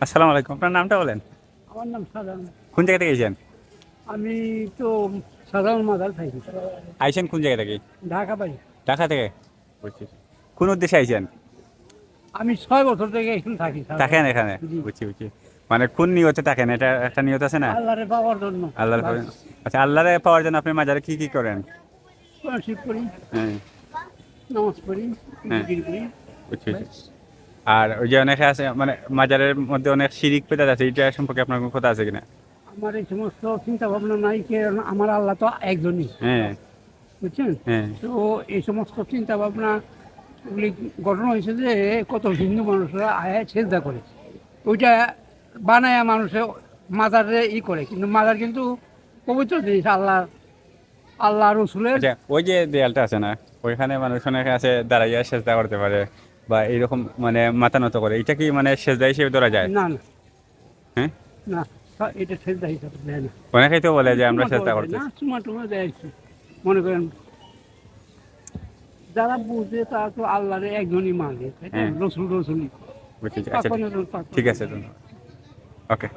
আসসালামু আলাইকুম। আপনার নামটা বলেন। আমার নাম সাধারণ কোন জায়গা থেকে এসেছেন? আমি তো সাধারণ মাদার থাকি। আইসেন কোন জায়গা থেকে? ঢাকা বাড়ি। ঢাকা থেকে? বুঝছি কোন উদ্দেশ্যে আইসেন আমি ছয় বছর থেকে এখানে থাকি থাকেন এখানে? বুঝছি বুঝছি। মানে কোন নিয়তে থাকেন? এটা একটা নিয়ত আছে না? আল্লাহরে পাওয়ার জন্য। আল্লাহর আচ্ছা আল্লাহরে পাওয়ার জন্য আপনি মাজারে কি কি করেন? করি হ্যাঁ। নামাজ পড়ি হ্যাঁ। বুঝছি বুঝছি। আর ওই যে অনেকে আছে মানে মাজারের মধ্যে অনেক শিরিক পেদার আছে এটা সম্পর্কে আপনার কোনো কথা আছে কিনা? আমার এই সমস্ত চিন্তা ভাবনা নাই কারণ আমার আল্লাহ তো একজনই। হ্যাঁ। বুঝছেন? হ্যাঁ। তো এই সমস্ত চিন্তা ভাবনা ঘটনা হয়েছে যে কত হিন্দু মানুষরা আয়া চেষ্টা করে ওইটা বানায় মানুষে মাজারে ই করে কিন্তু মাজার কিন্তু পবিত্র জিনিস আল্লাহ আল্লাহ রসুলের। আচ্ছা ওই যে দেয়ালটা আছে না ওইখানে মানুষ অনেকে আছে দাঁড়াইয়া চেষ্টা করতে পারে। বা এইরকম মানে মাথা নত করে এটা কি মানে সেজদা হিসেবে ধরা যায়? না না। হ্যাঁ? না এটা সেজদা হিসাবে দেয় না। অনেকেই তো বলে যে আমরা চেষ্টা করছি না, চুমা টুমা দেয় মনে করেন যারা বুঝে তারা তো আল্লাহরে একজনই মানে হ্যাঁ। রসুল রসুলি ঠিক আছে ঠিক আছে ওকে।